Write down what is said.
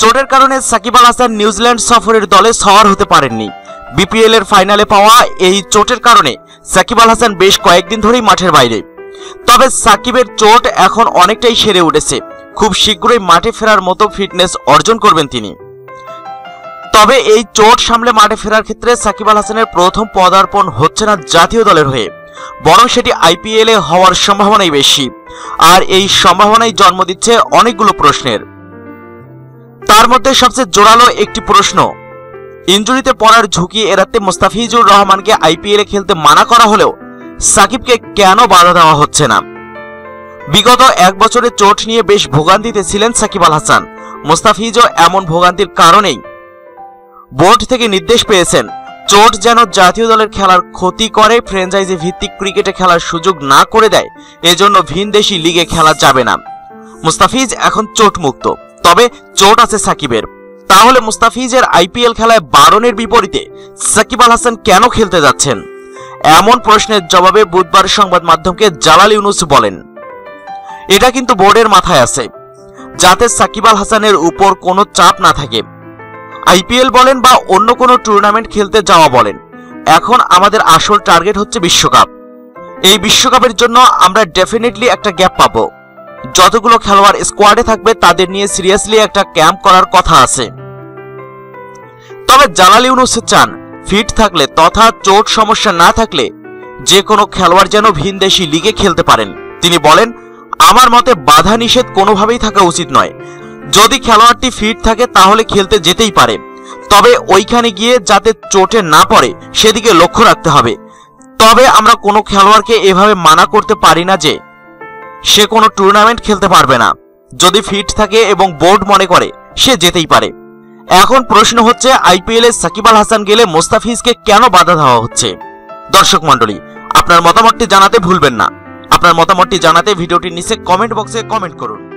চোটের কারণে সাকিব আল হাসান নিউজিল্যান্ড সফরের দলে সওয়ার হতে পারেননি। বিপিএল এর ফাইনালে পাওয়া এই চোটের কারণে সাকিব আল হাসান বেশ কয়েকদিন ধরেই মাঠের বাইরে। তবে সাকিবের চোট এখন অনেকটাই সেরে উঠেছে। খুব শীঘ্রই মাঠে ফেরার মতো ফিটনেস অর্জন করবেন তিনি। তবে এই চোট সামলে মাঠে ফেরার ক্ষেত্রে সাকিব আল হাসানের প্রথম পদার্পণ হচ্ছে না জাতীয় দলের হয়ে, বরং সেটি আইপিএলে হওয়ার সম্ভাবনাই বেশি। আর এই সম্ভাবনাই জন্ম দিচ্ছে অনেকগুলো প্রশ্নের। তার মধ্যে সবচেয়ে জোরালো একটি প্রশ্ন। ইঞ্জুরিতে পড়ার ঝুঁকি এড়াতে মুস্তাফিজুর রহমানকে আইপিএলে খেলতে মানা করা হলেও সাকিবকে কেন বাধা দেওয়া হচ্ছে না? বিগত এক বছরে চোট নিয়ে বেশ ভোগান্তিতে ছিলেন সাকিব আল হাসান। মুস্তাফিজও এমন ভোগান্তির কারণেই বোর্ড থেকে নির্দেশ পেয়েছেন, চোট যেন জাতীয় দলের খেলার ক্ষতি করে, ফ্র্যাঞ্চাইজি ভিত্তিক ক্রিকেটে খেলার সুযোগ না করে দেয়, এজন্য ভিনদেশি লিগে খেলা যাবে না। মুস্তাফিজ এখন চোট মুক্ত তবে চোট আছে সাকিবের। তাহলে মুস্তাফিজের আইপিএল খেলায় বারণের বিপরীতে সাকিব আল হাসান কেন খেলতে যাচ্ছেন? এমন প্রশ্নের জবাবে বুধবার সংবাদ মাধ্যমকে জালাল ইউনুস বলেন। এটা কিন্তু বোর্ডের মাথায় আছে, যাতে সাকিব আল হাসানের উপর কোনো চাপ না থাকে। আইপিএল বলেন বা অন্য কোনো টুর্নামেন্ট খেলতে যাওয়া বলেন, এখন আমাদের আসল টার্গেট হচ্ছে বিশ্বকাপ। এই বিশ্বকাপের জন্য আমরা ডেফিনেটলি একটা গ্যাপ পাবো। যতগুলো খেলোয়াড় স্কোয়াডে থাকবে, তাদের নিয়ে সিরিয়াসলি একটা ক্যাম্প করার কথা আছে। তবে জালাল ইউনুস চান ফিট থাকলে তথা চোট সমস্যা না থাকলে যে কোনো খেলোয়াড় যেন ভিন ভিনদেশি লিগে খেলতে পারেন। তিনি বলেন, আমার মতে বাধা নিষেধ কোনোভাবেই থাকা উচিত নয়। যদি খেলোয়াড়টি ফিট থাকে, তাহলে খেলতে যেতেই পারে। তবে ওইখানে গিয়ে যাতে চোটে না পড়ে, সেদিকে লক্ষ্য রাখতে হবে। তবে আমরা কোনো খেলোয়াড়কে এভাবে মানা করতে পারি না যে সে কোনো টুর্নামেন্ট খেলতে পারবে না। যদি ফিট থাকে এবং বোর্ড মনে করে, সে যেতেই পারে। এখন প্রশ্ন হচ্ছে, আইপিএল এ সাকিব আল হাসান গেলে মোস্তাফিজকে কেন বাধা দেওয়া হচ্ছে? দর্শক মণ্ডলী, আপনার মতামতটি জানাতে ভুলবেন না। আপনার মতামতটি জানাতে ভিডিওটির নিচে কমেন্ট বক্সে কমেন্ট করুন।